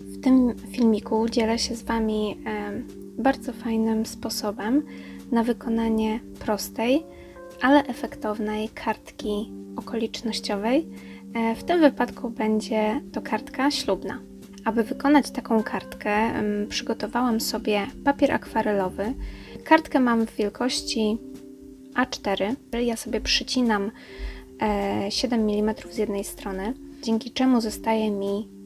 W tym filmiku dzielę się z Wami bardzo fajnym sposobem na wykonanie prostej, ale efektownej kartki okolicznościowej. E, W tym wypadku będzie to kartka ślubna. Aby wykonać taką kartkę, przygotowałam sobie papier akwarelowy. Kartkę mam w wielkości A4. Ja sobie przycinam e, 7 mm z jednej strony, dzięki czemu zostaje mi e,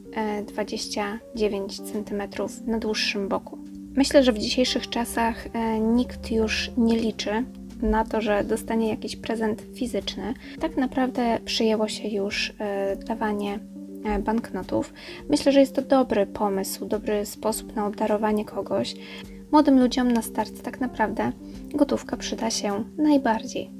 29 cm na dłuższym boku. Myślę, że w dzisiejszych czasach e, nikt już nie liczy na to, że dostanie jakiś prezent fizyczny. Tak naprawdę przyjęło się już e, dawanie e, banknotów. Myślę, że jest to dobry pomysł, dobry sposób na obdarowanie kogoś. Młodym ludziom na start tak naprawdę gotówka przyda się najbardziej.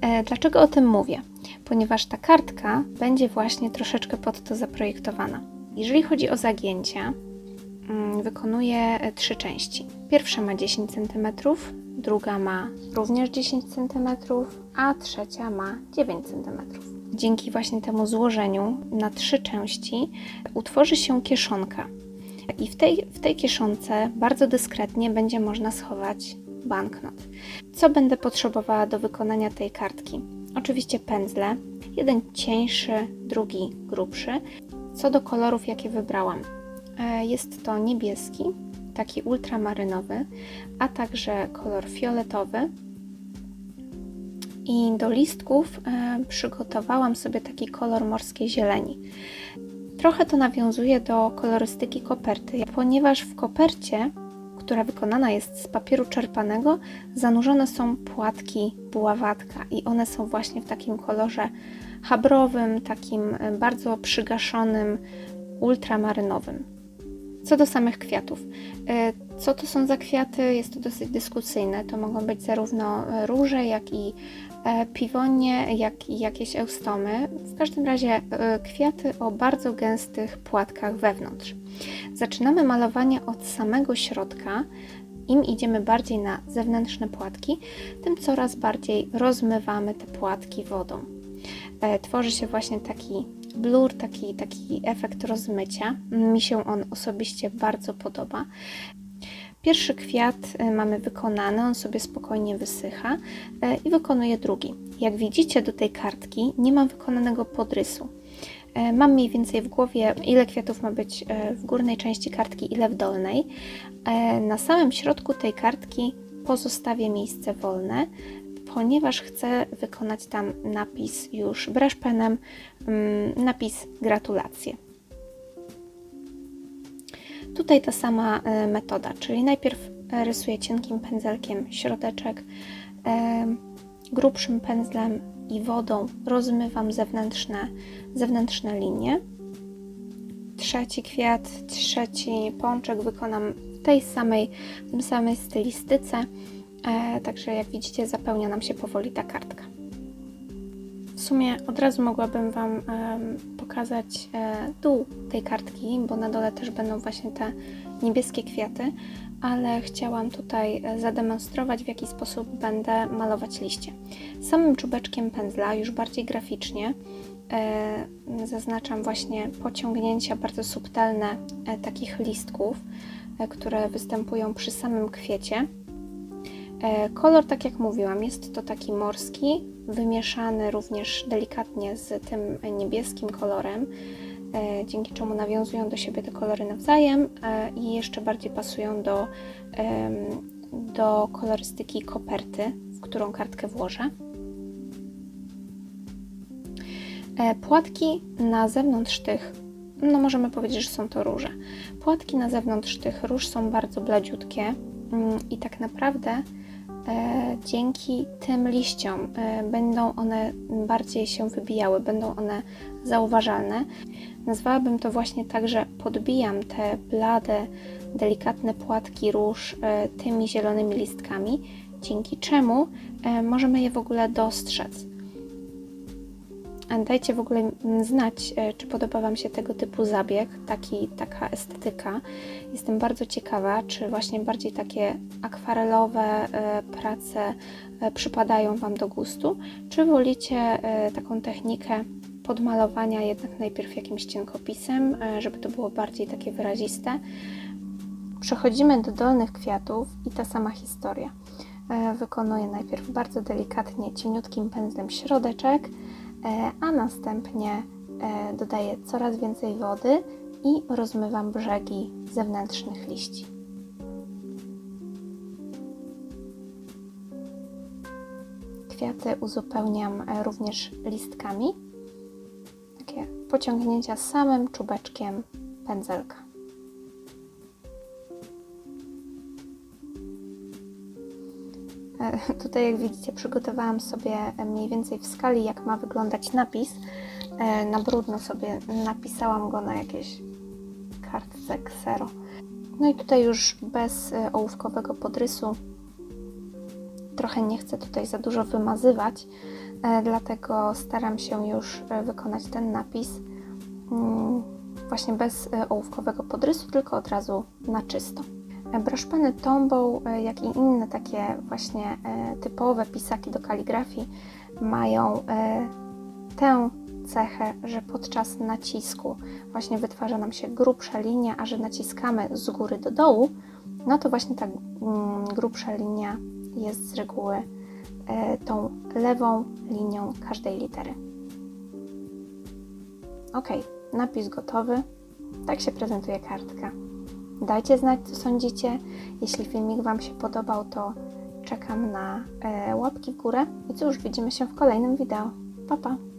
E, Dlaczego o tym mówię? Ponieważ ta kartka będzie właśnie troszeczkę pod to zaprojektowana. Jeżeli chodzi o zagięcia, mm, wykonuję e, trzy części. Pierwsza ma 10 cm, druga ma również 10 cm, a trzecia ma 9 cm. Dzięki właśnie temu złożeniu na trzy części utworzy się kieszonka. I w tej, w tej kieszonce bardzo dyskretnie będzie można schować banknot. Co będę potrzebowała do wykonania tej kartki? Oczywiście pędzle, jeden cieńszy, drugi grubszy. Co do kolorów, jakie wybrałam, e, jest to niebieski, taki ultramarynowy, a także kolor fioletowy. I do listków e, przygotowałam sobie taki kolor morskiej zieleni. Trochę to nawiązuje do kolorystyki koperty, ponieważ w kopercie, która wykonana jest z papieru czerpanego, zanurzone są płatki buławatka i one są właśnie w takim kolorze chabrowym, takim e, bardzo przygaszonym, ultramarynowym. Co do samych kwiatów. E, Co to są za kwiaty? Jest to dosyć dyskusyjne. To mogą być zarówno róże, jak i e, piwonie, jak i jakieś eustomy. W każdym razie e, kwiaty o bardzo gęstych płatkach wewnątrz. Zaczynamy malowanie od samego środka. Im idziemy bardziej na zewnętrzne płatki, tym coraz bardziej rozmywamy te płatki wodą. Tworzy się właśnie taki blur, taki, taki efekt rozmycia. Mi się on osobiście bardzo podoba. Pierwszy kwiat e, mamy wykonany, on sobie spokojnie wysycha e, i wykonuję drugi. Jak widzicie do tej kartki nie mam wykonanego podrysu. E, Mam mniej więcej w głowie, ile kwiatów ma być w górnej części kartki, ile w dolnej. Na samym środku tej kartki pozostawię miejsce wolne, ponieważ chcę wykonać tam napis już brush penem, mm, napis gratulacje. Tutaj ta sama e, metoda, czyli najpierw e, rysuję cienkim pędzelkiem środeczek, e, grubszym pędzlem i wodą rozmywam zewnętrzne, zewnętrzne linie. Trzeci kwiat, trzeci pączek wykonam w tej samej, w tym samej stylistyce. E, także jak widzicie zapełnia nam się powoli ta kartka. W sumie od razu mogłabym Wam em, pokazać e, dół tej kartki, bo na dole też będą właśnie te niebieskie kwiaty, ale chciałam tutaj e, zademonstrować, w jaki sposób będę malować liście. Samym czubeczkiem pędzla, już bardziej graficznie, e, zaznaczam właśnie pociągnięcia bardzo subtelne e, takich listków, e, które występują przy samym kwiecie. E, Kolor, tak jak mówiłam, jest to taki morski, wymieszany również delikatnie z tym niebieskim kolorem, e, dzięki czemu nawiązują do siebie te kolory nawzajem e, i jeszcze bardziej pasują do, do kolorystyki koperty, w którą kartkę włożę. Płatki na zewnątrz tych, no możemy powiedzieć, że są to róże. Płatki na zewnątrz tych róż są bardzo bladziutkie mm, i tak naprawdę dzięki tym liściom e, będą one bardziej się wybijały, będą one zauważalne. Nazwałabym to właśnie tak, że podbijam te blade, delikatne płatki róż e, tymi zielonymi listkami, dzięki czemu e, możemy je w ogóle dostrzec. Dajcie w ogóle znać, e, czy podoba Wam się tego typu zabieg, taki, taka estetyka. Jestem bardzo ciekawa, czy właśnie bardziej takie akwarelowe e, prace e, przypadają Wam do gustu, czy wolicie taką technikę podmalowania jednak najpierw jakimś cienkopisem, żeby to było bardziej takie wyraziste. Przechodzimy do dolnych kwiatów i ta sama historia. Wykonuję najpierw bardzo delikatnie cieniutkim pędzlem środeczek, a następnie e, dodaję coraz więcej wody i rozmywam brzegi zewnętrznych liści. Kwiaty uzupełniam e, również listkami. Takie pociągnięcia samym czubeczkiem pędzelka. Tutaj, jak widzicie, przygotowałam sobie mniej więcej w skali, jak ma wyglądać napis. E, Na brudno sobie napisałam go na jakiejś kartce ksero. No i tutaj już bez e, ołówkowego podrysu trochę nie chcę tutaj za dużo wymazywać, e, dlatego staram się już e, wykonać ten napis mm, właśnie bez e, ołówkowego podrysu, tylko od razu na czysto. Braszpeny Tombow, e, jak i inne takie właśnie e, typowe pisaki do kaligrafii mają e, tę cechę, że podczas nacisku właśnie wytwarza nam się grubsza linia, a że naciskamy z góry do dołu, no to właśnie ta mm, grubsza linia jest z reguły tą lewą linią każdej litery. Ok, napis gotowy. Tak się prezentuje kartka. Dajcie znać, co sądzicie. Jeśli filmik Wam się podobał, to czekam na e, łapki w górę. I cóż, widzimy się w kolejnym wideo. Pa, pa!